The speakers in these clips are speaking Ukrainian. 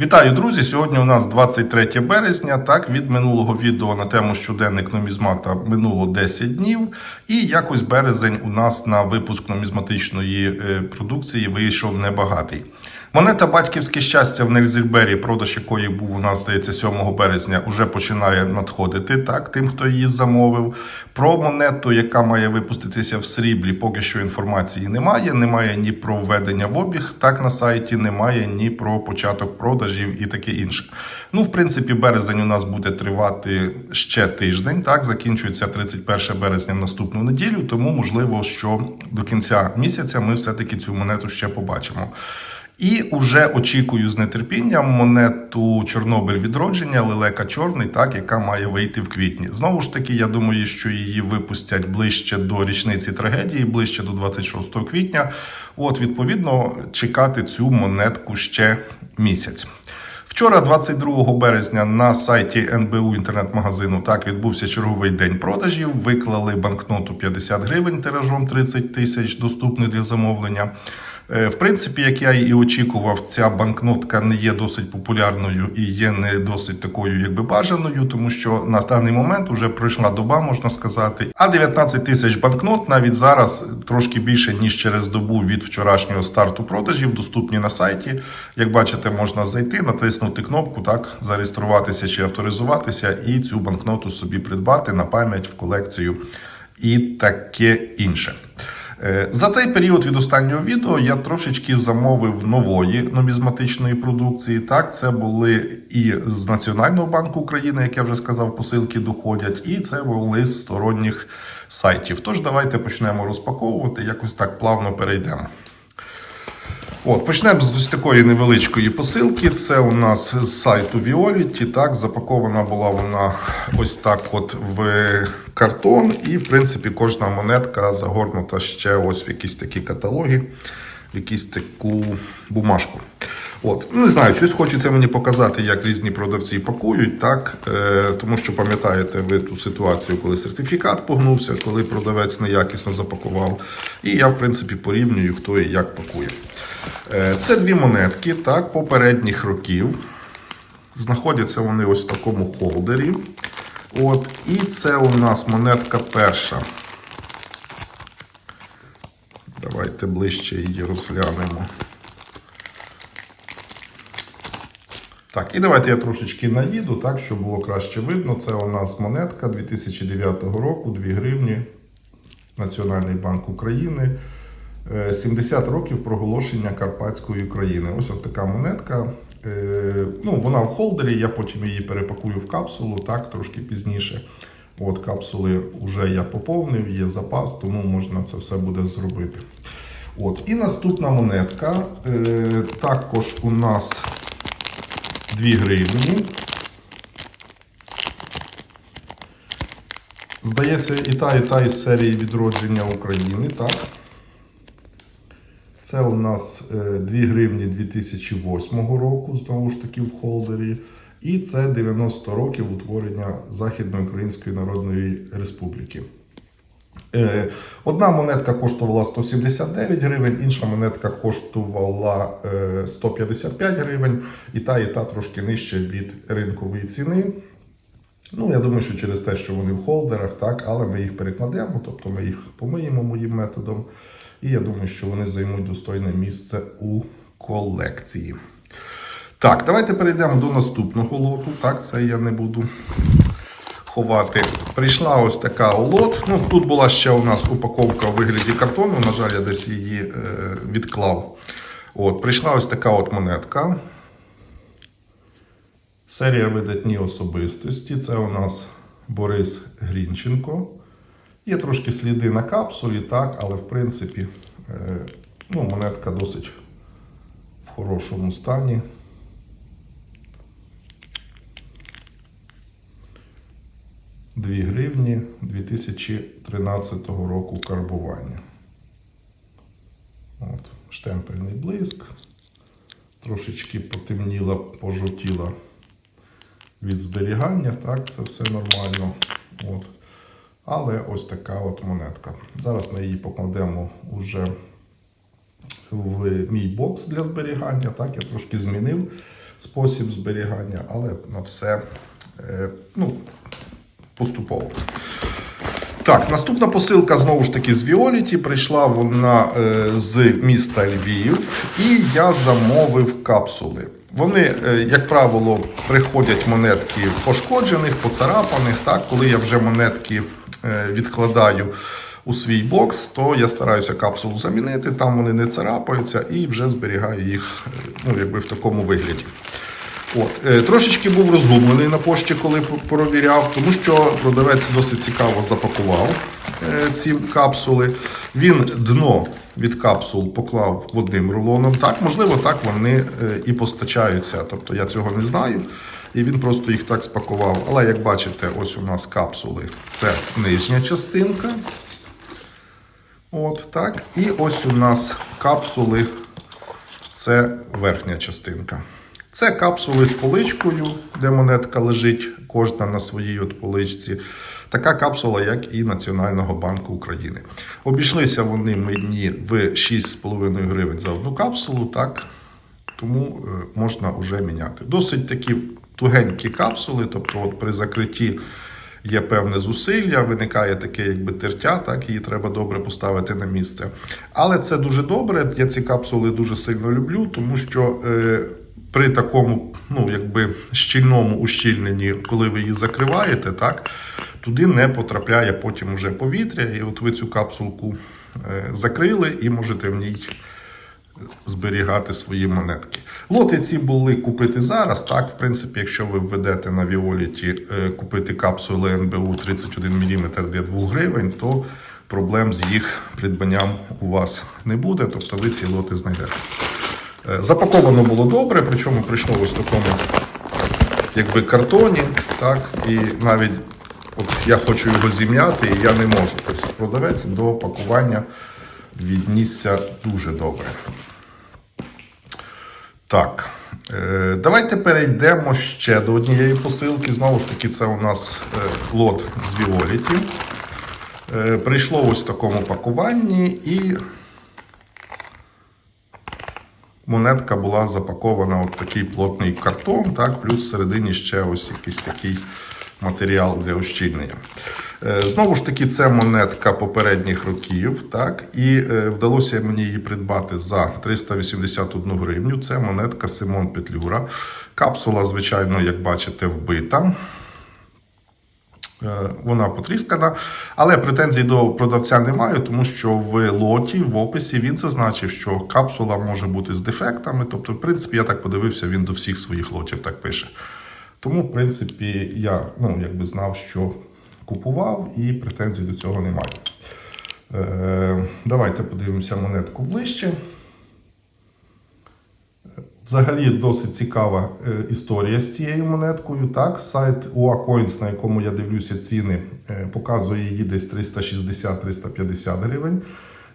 Вітаю, друзі! Сьогодні у нас 23 березня. Так, від минулого відео на тему щоденник нумізмата минуло 10 днів. І якось березень у нас на випуск нумізматичної е, продукції вийшов небагатий. Монета Батьківське щастя в Нельзільбері, продаж якої був у нас, здається, 7 березня, уже починає надходити так, тим, хто її замовив. Про монету, яка має випуститися в сріблі, поки що інформації немає. Немає ні про введення в обіг, так на сайті, немає ні про початок продажів і таке інше. Ну, в принципі, березень у нас буде тривати ще тиждень. Так, закінчується 31 березня в наступну неділю, тому можливо, що до кінця місяця ми все-таки цю монету ще побачимо. І уже очікую з нетерпінням монету Чорнобиль відродження, лелека чорний, так яка має вийти в квітні. Знову ж таки, я думаю, що її випустять ближче до річниці трагедії, ближче до 26 квітня. От, відповідно, чекати цю монетку ще місяць. Вчора, 22 березня, на сайті НБУ інтернет-магазину так відбувся черговий день продажів. Виклали банкноту 50 гривень тиражом 30 тисяч, доступний для замовлення. Е, В принципі, як я і очікував, ця банкнотка не є досить популярною і є не досить такою, якби бажаною, тому що на даний момент вже пройшла доба, можна сказати. А 19 тисяч банкнот навіть зараз трошки більше ніж через добу від вчорашнього старту продажів, доступні на сайті. Як бачите, можна зайти, натиснути кнопку, так зареєструватися чи авторизуватися, і цю банкноту собі придбати на пам'ять в колекцію і таке інше. Е, За цей період від останнього відео я трошечки замовив нової нумізматичної продукції. Так, це були і з Національного банку України, як я вже сказав, посилки доходять, і це були з сторонніх сайтів. Тож давайте почнемо розпаковувати, якось так плавно перейдемо. От, почнемо з ось такої невеличкої посилки. Це у нас з сайту Violet. Так, запакована була вона ось так от в картон. І, в принципі, кожна монетка загорнута ще ось в якісь такі каталоги, в якісь таку бумажку. От, не знаю, щось хочеться мені показати, як різні продавці пакують, так? Е, тому що пам'ятаєте ви ту ситуацію, коли сертифікат погнувся, коли продавець неякісно запакував. І я, в принципі, порівнюю, хто і як пакує. Е, Це дві монетки так, попередніх років. Знаходяться вони ось в такому холдері. От, І це у нас монетка перша. Давайте ближче її розглянемо. Так, і давайте я трошечки наїду, так, щоб було краще видно. Це у нас монетка 2009 року, 2 гривні, Національний банк України. Е, 70 років проголошення Карпатської України. Ось от така монетка. Е, Ну, вона в холдері, я потім її перепакую в капсулу, так, трошки пізніше. От капсули вже я поповнив, є запас, тому можна це все буде зробити. От. І наступна монетка. Е, Також у нас 2 гривні. Здається, і та, і та із серії відродження України, так? Це у нас е, 2 гривні 2008 року, знову ж таки, в холдері. І це 90 років утворення Західноукраїнської Народної Республіки. Е, Одна монетка коштувала 179 гривень, інша монетка коштувала е, 155 гривень, і та, і та трошки нижче від ринкової ціни. Ну, я думаю, що через те, що вони в холдерах, так, але ми їх перекладемо, тобто ми їх помиємо моїм методом. І я думаю, що вони займуть достойне місце у колекції. Так, давайте перейдемо до наступного лоту. Так, це я не буду ховати. Прийшла ось така лот. Ну, тут була ще у нас упаковка у вигляді картону. На жаль, я десь її е, відклав. От, прийшла ось така от монетка. Серія видатні особистості. Це у нас Борис Грінченко. Є трошки сліди на капсулі, так, але в принципі е, ну, монетка досить в хорошому стані. Дві гривні 2013 року карбування. От, штемпельний блиск. Трошечки потемніла, пожовтіла від зберігання, так, це все нормально. От. Але ось така от монетка. Зараз ми її покладемо уже в мій бокс для зберігання. Так, я трошки змінив спосіб зберігання, але на все е, ну, поступово. Так, наступна посилка знову ж таки з Віоліті. Прийшла вона е, з міста Львів, і я замовив капсули. Вони, е, як правило, приходять монетки пошкоджених, поцарапаних. Так, коли я вже монетки відкладаю у свій бокс, то я стараюся капсулу замінити, там вони не царапаються і вже зберігаю їх е, ну, якби в такому вигляді. От, е, трошечки був розгублений на пошті, коли провіряв, тому що продавець досить цікаво запакував е, ці капсули. Він дно від капсул поклав одним рулоном. Так, можливо, так вони е, і постачаються. Тобто я цього не знаю. І він просто їх так спакував. Але як бачите, ось у нас капсули це нижня частинка. От так. І ось у нас капсули це верхня частинка. Це капсули з поличкою, де монетка лежить, кожна на своїй от поличці. Така капсула, як і Національного банку України. Обійшлися вони мені в 6,5 гривень за одну капсулу, так? тому е, можна вже міняти. Досить такі тугенькі капсули, тобто от при закритті є певне зусилля, виникає таке якби тертя, так її треба добре поставити на місце. Але це дуже добре. Я ці капсули дуже сильно люблю, тому що е, при такому, ну якби щільному ущільненні, коли ви її закриваєте, так. Туди не потрапляє потім уже повітря, і от ви цю капсулку е, закрили і можете в ній зберігати свої монетки. Лоти ці були купити зараз. Так, в принципі, якщо ви введете на Віоліті е, купити капсули НБУ 31 мм для 2 гривень, то проблем з їх придбанням у вас не буде, тобто ви ці лоти знайдете. Е, Запаковано було добре, причому прийшло ось в такому якби картоні, так, і навіть от я хочу його зім'яти, і я не можу. Тобто продавець до пакування віднісся дуже добре. Так, е, давайте перейдемо ще до однієї посилки. Знову ж таки, це у нас е, лот з Віоліті. Е, прийшло ось в такому пакуванні, і монетка була запакована в такий плотний картон, так, плюс всередині ще ось якийсь такий матеріал для ущільнення. Е, Знову ж таки, це монетка попередніх років, так, і е, вдалося мені її придбати за 381 гривню. Це монетка Симон Петлюра. Капсула, звичайно, як бачите, вбита. Е, Вона потріскана, але претензій до продавця немає, тому що в лоті, в описі він зазначив, що капсула може бути з дефектами. Тобто, в принципі, я так подивився, він до всіх своїх лотів так пише. Тому, в принципі, я ну, якби знав, що купував, і претензій до цього немає. Е, давайте подивимося монетку ближче. Взагалі досить цікава е, історія з цією монеткою. Так, сайт UACoins, на якому я дивлюся ціни, е, показує її десь 360-350 гривень.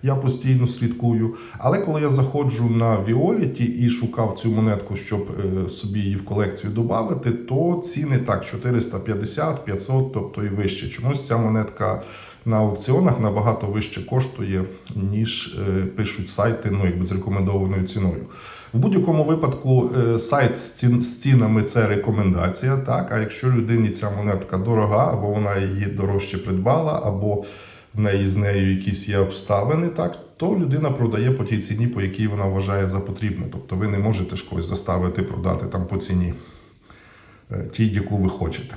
Я постійно слідкую. Але коли я заходжу на Віоліті і шукав цю монетку, щоб е, собі її в колекцію додати, то ціни так 450, 500, тобто і вище. Чомусь ця монетка на аукціонах набагато вище коштує, ніж е, пишуть сайти, ну якби з рекомендованою ціною. В будь-якому випадку е, сайт з, цін, з цінами це рекомендація. Так, а якщо людині ця монетка дорога, або вона її дорожче придбала, або в неї з нею якісь є обставини, так то людина продає по тій ціні, по якій вона вважає за потрібне. Тобто ви не можете ж когось заставити продати там по ціні е, тій, яку ви хочете.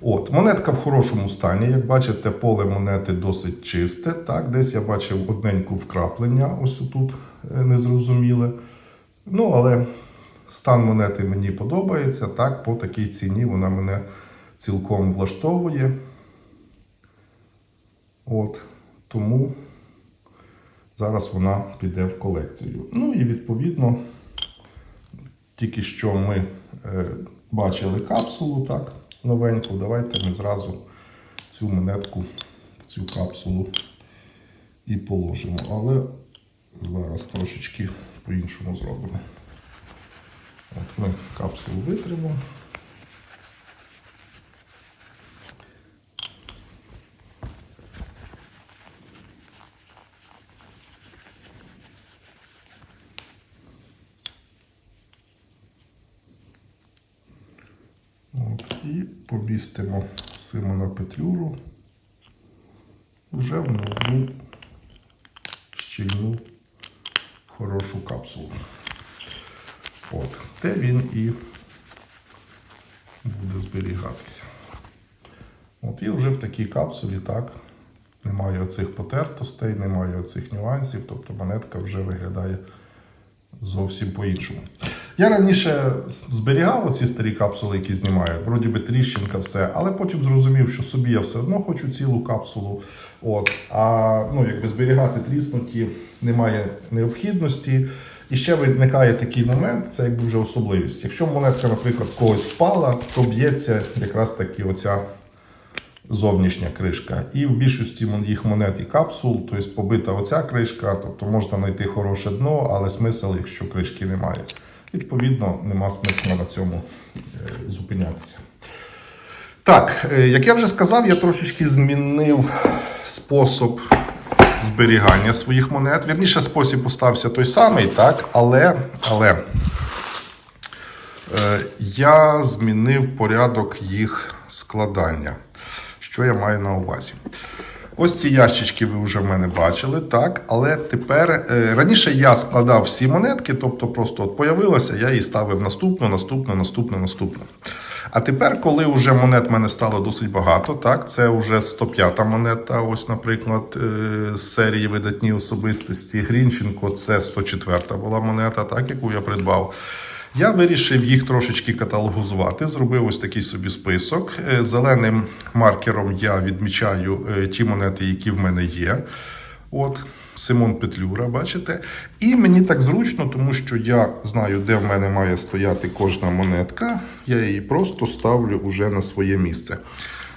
От, монетка в хорошому стані. Як бачите, поле монети досить чисте. Так, десь я бачив одненьку вкраплення, ось тут незрозуміле. Ну, але стан монети мені подобається. Так, по такій ціні вона мене цілком влаштовує. От, тому зараз вона піде в колекцію. Ну і відповідно, тільки що ми е, бачили капсулу, так, новеньку. Давайте ми зразу цю монетку в цю капсулу і положимо. Але зараз трошечки по-іншому зробимо. От ми капсулу витримо. І помістимо Симона Петлюру вже в нову щільну хорошу капсулу. От, де він і буде зберігатися. От, і вже в такій капсулі так. Немає оцих потертостей, немає оцих нюансів, тобто монетка вже виглядає зовсім по-іншому. Я раніше зберігав оці старі капсули, які знімають, вроді би тріщинка, все, але потім зрозумів, що собі я все одно хочу цілу капсулу. От, а ну, якби зберігати тріснуті немає необхідності. І ще виникає такий момент, це якби вже особливість. Якщо монетка, наприклад, когось впала, то б'ється якраз таки оця зовнішня кришка. І в більшості моїх монет і капсул, тобто побита оця кришка, тобто можна знайти хороше дно, але смисл, якщо кришки немає. Відповідно, нема смисла на цьому е, зупинятися. Так, е, як я вже сказав, я трошечки змінив спосіб зберігання своїх монет. Вірніше, спосіб остався той самий, так, але, але е, я змінив порядок їх складання. Що я маю на увазі? Ось ці ящички ви вже в мене бачили, так. Але тепер е, раніше я складав всі монетки, тобто просто от появилася, я її ставив наступну, наступну, наступну, наступну. А тепер, коли вже монет в мене стало досить багато, так, це вже 105-та монета, ось, наприклад, е, з серії видатні особистості. Грінченко це 104-та була монета, так, яку я придбав. Я вирішив їх трошечки каталогізувати, зробив ось такий собі список. Е, Зеленим маркером я відмічаю е, ті монети, які в мене є. От, Симон Петлюра, бачите. І мені так зручно, тому що я знаю, де в мене має стояти кожна монетка. Я її просто ставлю уже на своє місце.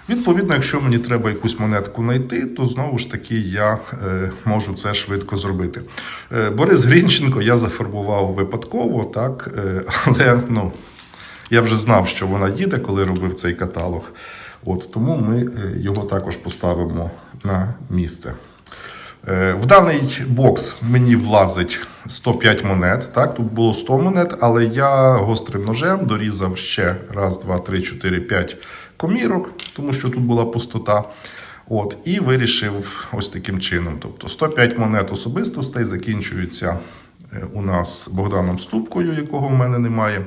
Відповідно, якщо мені треба якусь монетку знайти, то знову ж таки я е, можу це швидко зробити. Е, Борис Грінченко я зафарбував випадково, так, е, але ну, я вже знав, що вона їде, коли робив цей каталог. От, тому ми його також поставимо на місце. В даний бокс мені влазить 105 монет. Так, тут було 100 монет, але я гострим ножем дорізав ще раз, два, три, чотири, п'ять комірок, тому що тут була пустота. От, і вирішив ось таким чином. Тобто 105 монет особистостей закінчуються е, у нас Богданом Ступкою, якого в мене немає.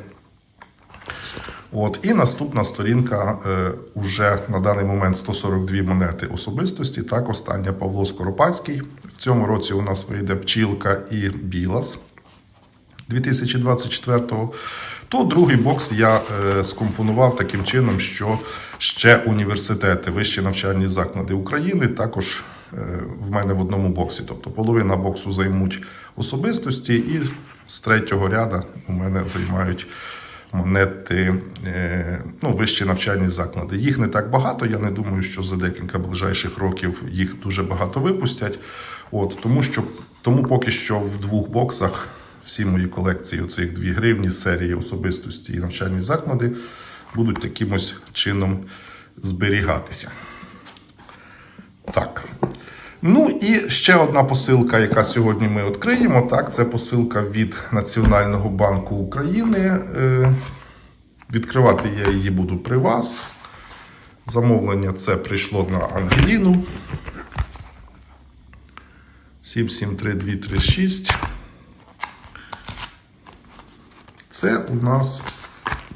От, і наступна сторінка е, уже на даний момент 142 монети особистості. Так, остання Павло Скоропадський. В цьому році у нас вийде пчілка і білас 2024-го. То другий бокс я е, скомпонував таким чином, що ще університети, вищі навчальні заклади України також е, в мене в одному боксі. Тобто половина боксу займуть особистості, і з третього ряда у мене займають монети е, ну, вищі навчальні заклади. Їх не так багато. Я не думаю, що за декілька ближайших років їх дуже багато випустять. От, тому, що, тому поки що в двох боксах всі мої колекції цих 2 гривні серії особистості і навчальні заклади будуть таким ось чином зберігатися. Так. Ну і ще одна посилка, яка сьогодні ми відкриємо. Так, це посилка від Національного банку України. Е, Відкривати я її буду при вас. Замовлення це прийшло на Ангеліну. 773236. Це у нас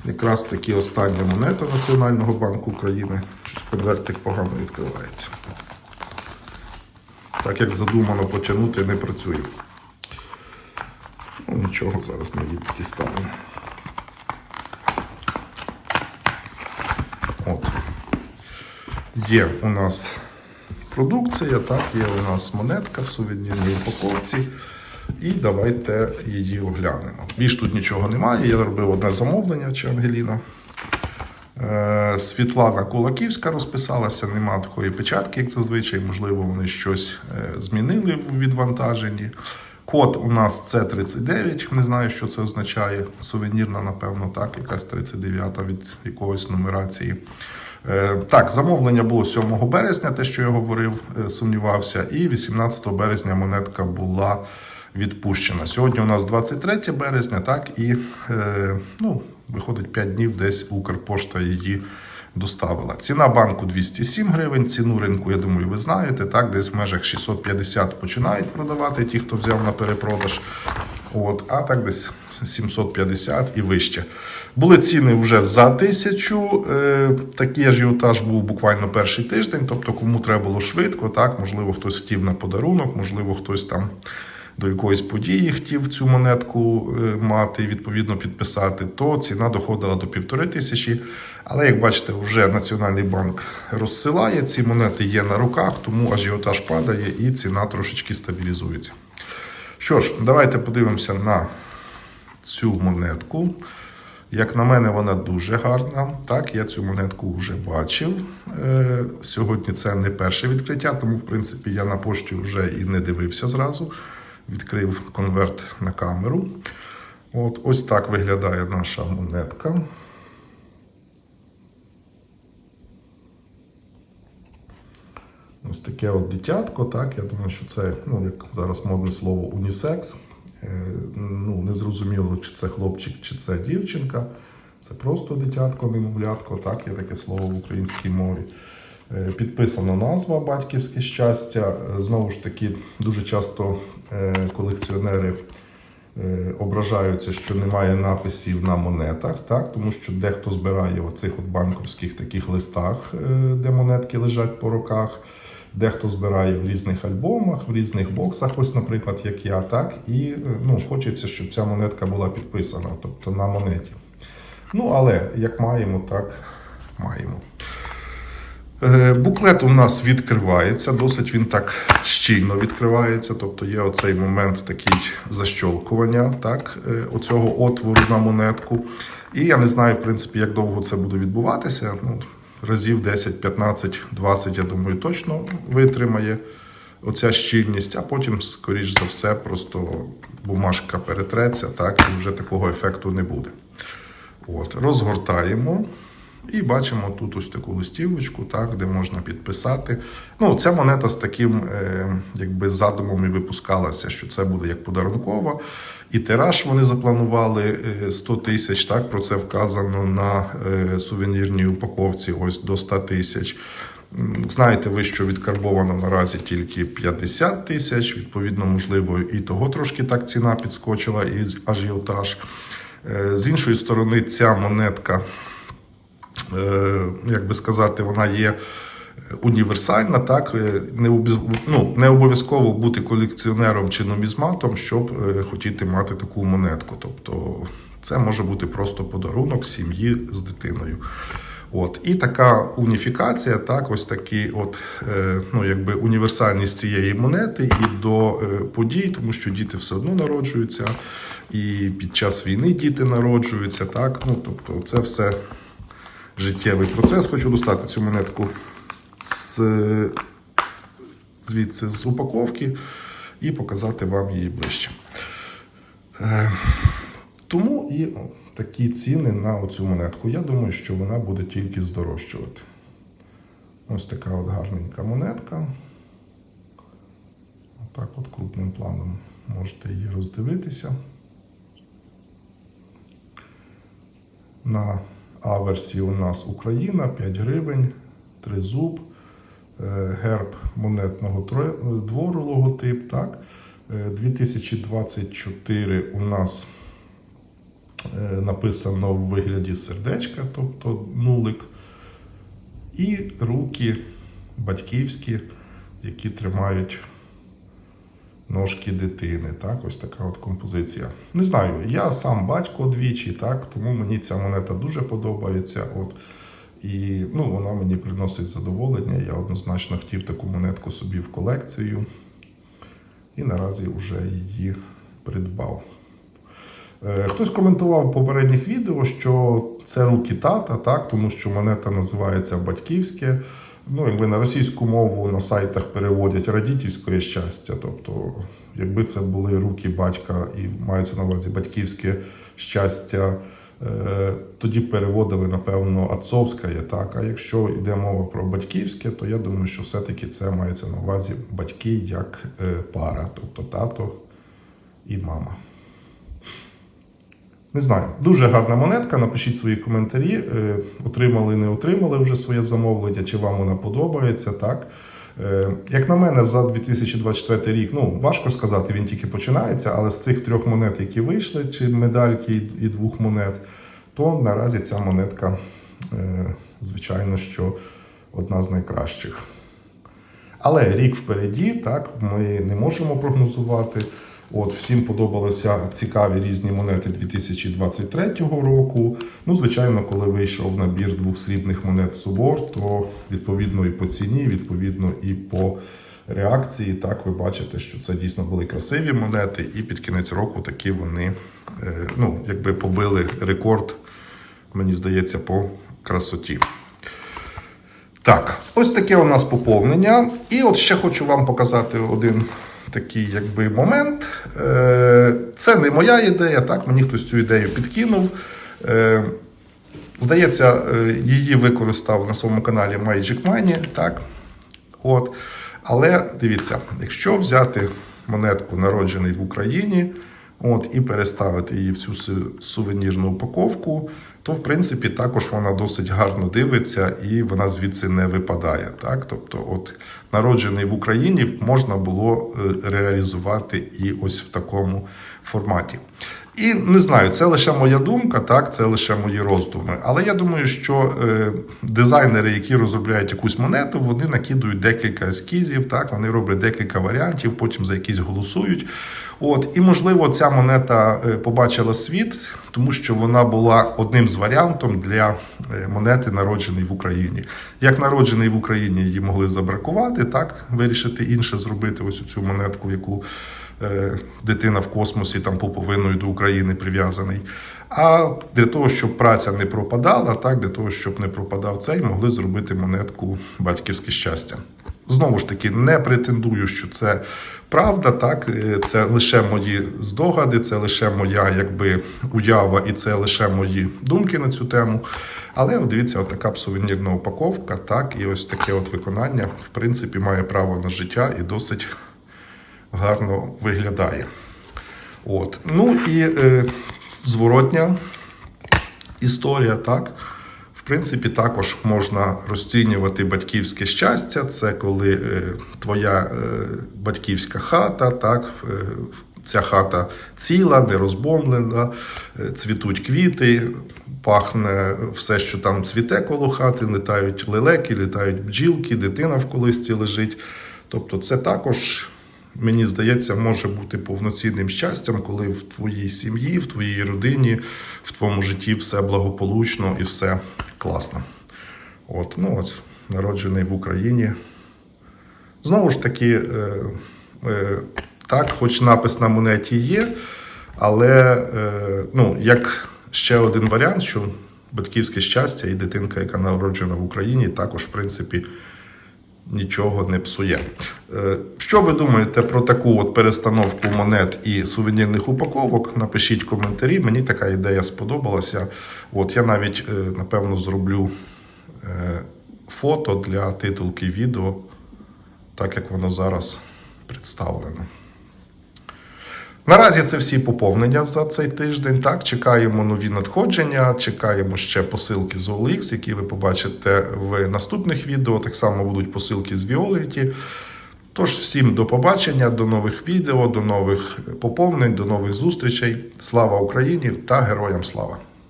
якраз таки остання монета Національного банку України. Щось конвертик погано відкривається. Так як задумано потягнути, не працює. Ну, нічого, зараз ми її дістанемо. От. Є у нас продукція, так, є у нас монетка в сувенірній упаковці. І давайте її оглянемо. Більш тут нічого немає. Я робив одне замовлення чи Ангеліна. Е, Світлана Кулаківська розписалася, нема такої печатки, як зазвичай. Можливо, вони щось е, змінили в відвантаженні. Код у нас це 39, не знаю, що це означає. Сувенірна, напевно, так, якась 39 від якогось нумерації. Е, Так, замовлення було 7 березня, те, що я говорив, сумнівався, і 18 березня монетка була відпущена. Сьогодні у нас 23 березня, так, і е, ну, виходить 5 днів десь Укрпошта її доставила. Ціна банку 207 гривень, ціну ринку, я думаю, ви знаєте, так, десь в межах 650 починають продавати ті, хто взяв на перепродаж. От, а так десь 750 і вище. Були ціни вже за тисячу. Е, такий ажіотаж був буквально перший тиждень. Тобто, кому треба було швидко, так, можливо, хтось хотів на подарунок, можливо, хтось там до якоїсь події хотів цю монетку е, мати і відповідно підписати, то ціна доходила до півтори тисячі. Але як бачите, вже Національний банк розсилає. Ці монети є на руках, тому ажіотаж падає і ціна трошечки стабілізується. Що ж, давайте подивимося на цю монетку. Як на мене, вона дуже гарна. Так, я цю монетку вже бачив. Е, сьогодні це не перше відкриття, тому, в принципі, я на пошті вже і не дивився зразу. Відкрив конверт на камеру. От, ось так виглядає наша монетка. Ось таке от дитятко, так. Я думаю, що це, ну, як зараз модне слово, унісекс. Е, Ну, не зрозуміло, чи це хлопчик, чи це дівчинка. Це просто дитятко, немовлятко, так, є таке слово в українській мові. Е, Підписана назва Батьківське щастя. Е, Знову ж таки, дуже часто колекціонери е, ображаються, що немає написів на монетах, так? тому що дехто збирає в оцих от банковських таких листах, е, де монетки лежать по руках. Дехто збирає в різних альбомах, в різних боксах, ось, наприклад, як я, так, і е, ну, хочеться, щоб ця монетка була підписана, тобто на монеті. Ну, але як маємо, так маємо. Е, Буклет у нас відкривається, досить він так щільно відкривається. Тобто є оцей момент такий защолкування так, е, оцього отвору на монетку. І я не знаю, в принципі, як довго це буде відбуватися. Ну, разів 10, 15, 20, я думаю, точно витримає оця щільність, а потім, скоріш за все, просто бумажка перетреться, так, і вже такого ефекту не буде. От, розгортаємо. І бачимо тут ось таку листівочку, так, де можна підписати. Ну, ця монета з таким е, якби задумом і випускалася, що це буде як подарункова. І тираж вони запланували е, 100 тисяч. Так, про це вказано на е, сувенірній упаковці, ось до 100 тисяч. Знаєте ви, що відкарбовано наразі тільки 50 тисяч. Відповідно, можливо, і того трошки так ціна підскочила, і ажіотаж. Е, З іншої сторони, ця монетка е, як би сказати, вона є універсальна, так е, не, ну, не обов'язково бути колекціонером чи нумізматом, щоб е, хотіти мати таку монетку. Тобто це може бути просто подарунок сім'ї з дитиною. От і така уніфікація, так, ось такі, от е, ну якби універсальність цієї монети і до е, подій, тому що діти все одно народжуються, і під час війни діти народжуються, так. Ну тобто, це все життєвий процес. Хочу достати цю монетку з, звідси з упаковки і показати вам її ближче. Е, Тому і такі ціни на оцю монетку. Я думаю, що вона буде тільки здорожчувати. Ось така от гарненька монетка. Отак от крупним планом можете її роздивитися. На аверсі у нас Україна 5 гривень, тризуб, е, герб монетного двору логотип. Так. Е, 2024 у нас е, написано в вигляді сердечка, тобто нулик. І руки батьківські, які тримають ножки дитини. Так, ось така от композиція. Не знаю, я сам батько двічі, так, тому мені ця монета дуже подобається. От. І ну, вона мені приносить задоволення. Я однозначно хотів таку монетку собі в колекцію. І наразі вже її придбав. Е, Хтось коментував в попередніх відео, що це руки тата, так, тому що монета називається батьківське. Ну, якби на російську мову на сайтах переводять радітельське щастя. Тобто, якби це були руки батька і мається на увазі батьківське щастя, е, тоді переводили, напевно, отцовське, так. А якщо йде мова про батьківське, то я думаю, що все-таки це мається на увазі батьки як е, пара, тобто тато і мама. Не знаю, дуже гарна монетка. Напишіть свої коментарі. Е, Отримали, не отримали вже своє замовлення, чи вам вона подобається, так? Е, Як на мене, за 2024 рік, ну важко сказати, він тільки починається, але з цих трьох монет, які вийшли, чи медальки і- двох монет, то наразі ця монетка, е, звичайно, що одна з найкращих. Але рік впереді, так, ми не можемо прогнозувати. От, всім подобалися цікаві різні монети 2023 року. Ну, звичайно, коли вийшов набір двох срібних монет Собор, то відповідно і по ціні, відповідно і по реакції, так ви бачите, що це дійсно були красиві монети, і під кінець року такі вони е, ну, якби побили рекорд, мені здається, по красоті. Так, ось таке у нас поповнення. І от ще хочу вам показати один такий якби момент. Е, Це не моя ідея, так, мені хтось цю ідею підкинув. Е, Здається, е, її використав на своєму каналі Magic Money, так. От. Але дивіться, якщо взяти монетку, народжений в Україні, от, і переставити її в цю сувенірну упаковку, то в принципі також вона досить гарно дивиться і вона звідси не випадає. Так? Тобто, от народжений в Україні можна було е, реалізувати і ось в такому форматі. І не знаю, це лише моя думка, так, це лише мої роздуми. Але я думаю, що е, дизайнери, які розробляють якусь монету, вони накидують декілька ескізів, так, вони роблять декілька варіантів, потім за якісь голосують. От, і можливо, ця монета е, побачила світ, тому що вона була одним з варіантів для е, монети, народжений в Україні. Як народжений в Україні, її могли забракувати, так, вирішити інше зробити, ось цю монетку, яку е, дитина в космосі там пуповиною до України прив'язаний. А для того, щоб праця не пропадала, так, для того, щоб не пропадав цей, могли зробити монетку батьківське щастя. Знову ж таки, не претендую, що це правда, так е, це лише мої здогади, це лише моя якби уява, і це лише мої думки на цю тему. Але дивіться, така сувенірна упаковка, так, і ось таке от виконання, в принципі, має право на життя і досить гарно виглядає. От. Ну і е, зворотня історія, так. Принципі, також можна розцінювати батьківське щастя. Це коли е, твоя е, батьківська хата, так, е, ця хата ціла, не розбомблена, е, цвітуть квіти, пахне все, що там цвіте коло хати, літають лелеки, літають бджілки, дитина в колисці лежить. Тобто, це також мені здається, може бути повноцінним щастям, коли в твоїй сім'ї, в твоїй родині, в твоєму житті все благополучно і все класно. От, ну ось, народжений в Україні. Знову ж таки, е, е, так, хоч напис на монеті є, але е, ну, як ще один варіант, що батьківське щастя і дитинка, яка народжена в Україні, також, в принципі, нічого не псує. Е, Що ви думаєте про таку от перестановку монет і сувенірних упаковок? Напишіть коментарі. Мені така ідея сподобалася. От я навіть е, напевно зроблю е, фото для титулки відео, так як воно зараз представлено. Наразі це всі поповнення за цей тиждень. Так, чекаємо нові надходження, чекаємо ще посилки з OLX, які ви побачите в наступних відео. Так само будуть посилки з Violet. Тож всім до побачення, до нових відео, до нових поповнень, до нових зустрічей. Слава Україні та героям слава!